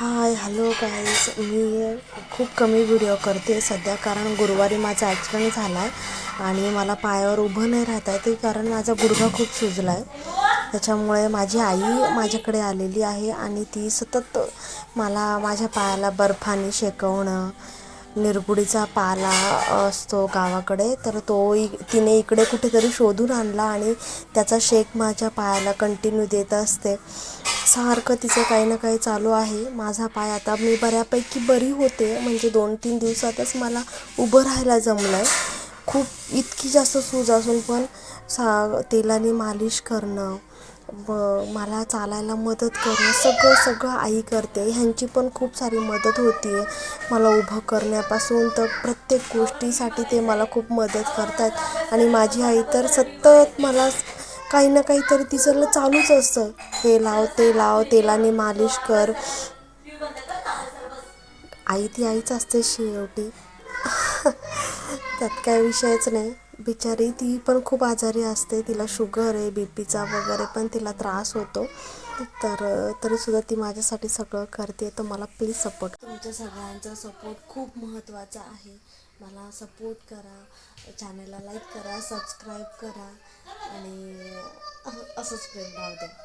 Hi hello guys मी खूप कमी video करते. सध्या कारण गुरुवारी माझा ॲक्सिडेंट झाला आहे आणि मला पायावर उभं नाही राहत आहे ते कारण माझा गुडघा खूप सुजला आहे त्याच्यामुळे माझी आई माझ्याकडे आलेली आहे आणि ती सतत मला माझ्या पायाला बर्फाने शेकवणं निरगुडीचा पाला असतो गावाकडे तर तो इ तिने इकडे कुठेतरी शोधून आणला आणि त्याचा शेक माझ्या पायाला कंटिन्यू देत असते. सारखं तिचं काही ना काही चालू आहे. माझा पाय आता मी बऱ्यापैकी बरी होते. म्हणजे दोन तीन दिवसातच मला उभं राहायला जमलं आहे खूप इतकी जास्त सूज असून पण सा तेलाने मालिश करणं ब मला चालायला मदत करणं सगळं सगळं आई करते. ह्यांची पण खूप सारी मदत होती आहे मला उभं करण्यापासून तर प्रत्येक गोष्टीसाठी ते मला खूप मदत करतात आणि माझी आई तर सतत मला काही ना काहीतरी तिचं चालूच असतं. हे लाव ते लाव तेलाने मालिश कर. आई ती आईच असते शेवटी. त्यात काय विषयच नाही. बिचारी ती पण खूप आजारी असते. तिला शुगर आहे बी पीचा वगैरे पण तिला त्रास होतो. तर तरीसुद्धा ती माझ्यासाठी सगळं करते. तर मला प्लीज सपोर्ट तुमच्या सगळ्यांचा सपोर्ट खूप महत्त्वाचा आहे. मला सपोर्ट करा. चॅनलला लाईक करा सबस्क्राईब करा. आणि 我搜搜呗，好的。